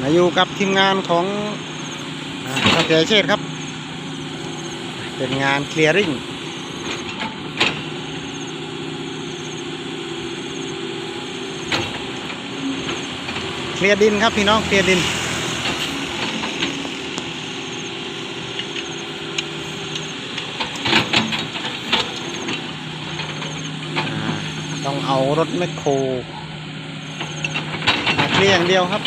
มาอยู่กับทีมงานของอ่าเท่าแก่เชษฐ์ครับ เป็นงานเคลียร์ริ่งเคลียร์ดินครับพี่น้องเคลียร์ดินต้องเอารถแมคโครมาเคลียร์อย่างเดียวครับ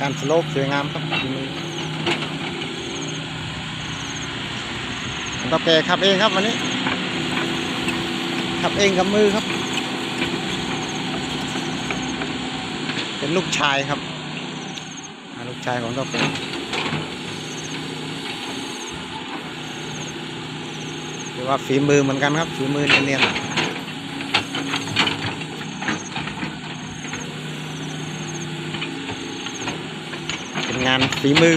การสโลปสวยงามครับฝีมือก็แกขับเองครับวันนี้ ขับเองกับมือครับ เป็นลูกชายครับลูกชายของตแกถือว่าฝีมือเหมือนกันครับฝีมือเนียนๆเป็น งานฝีมือ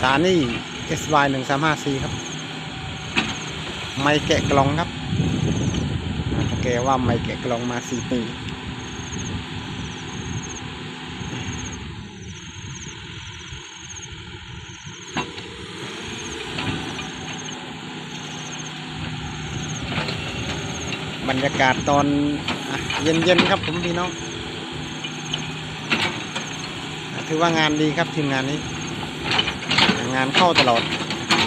สานี่ SY หนึ่งสามห้าสี่ครับ ไม่แกะกล่องครับแกว่าไม่แกะกล่องมาสี่ปีบรรยากาศตอนเย็นๆครับผมพี่น้องอะ ถือว่างานดีครับทีมงานนี้ งานเข้าตลอด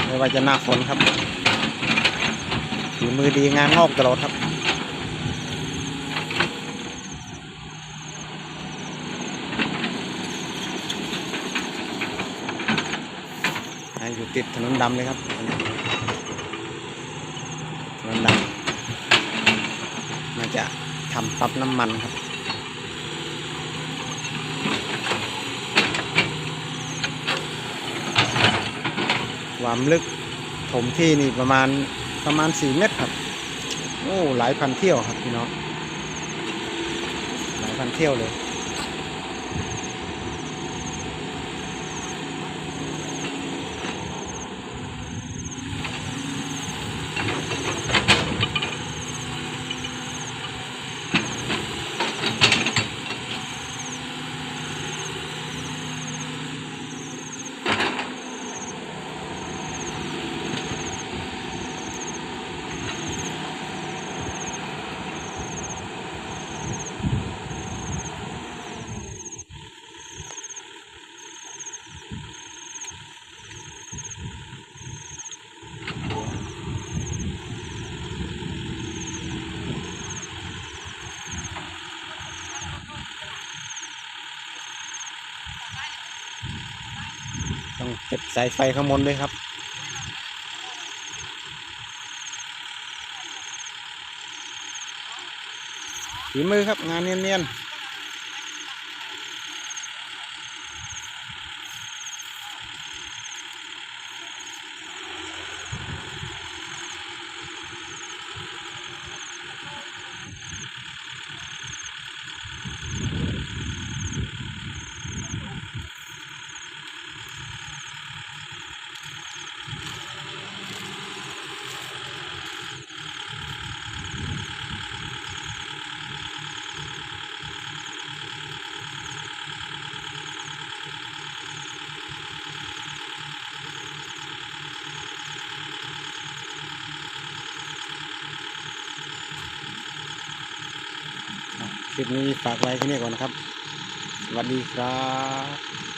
ไม่ว่าจะหน้าฝนครับฝีมือดีงานงอกตลอดครับอ่าอยู่ติดถนนดำเลยครับถนนดำมาจะทำปั๊บน้ำมันครับ ความลึกถมที่นี่ประมาณประมาณสี่เมตรครับ โอ้หลายพันเที่ยวครับพี่น้องหลายพันเที่ยวเลย ต้องเก็บสายไฟข้างบนด้วยครับฝีมือครับงานเนียนๆค ลิปนี้ฝากไว้แค่นี้ก่อนนะครับ สวัสดีครับ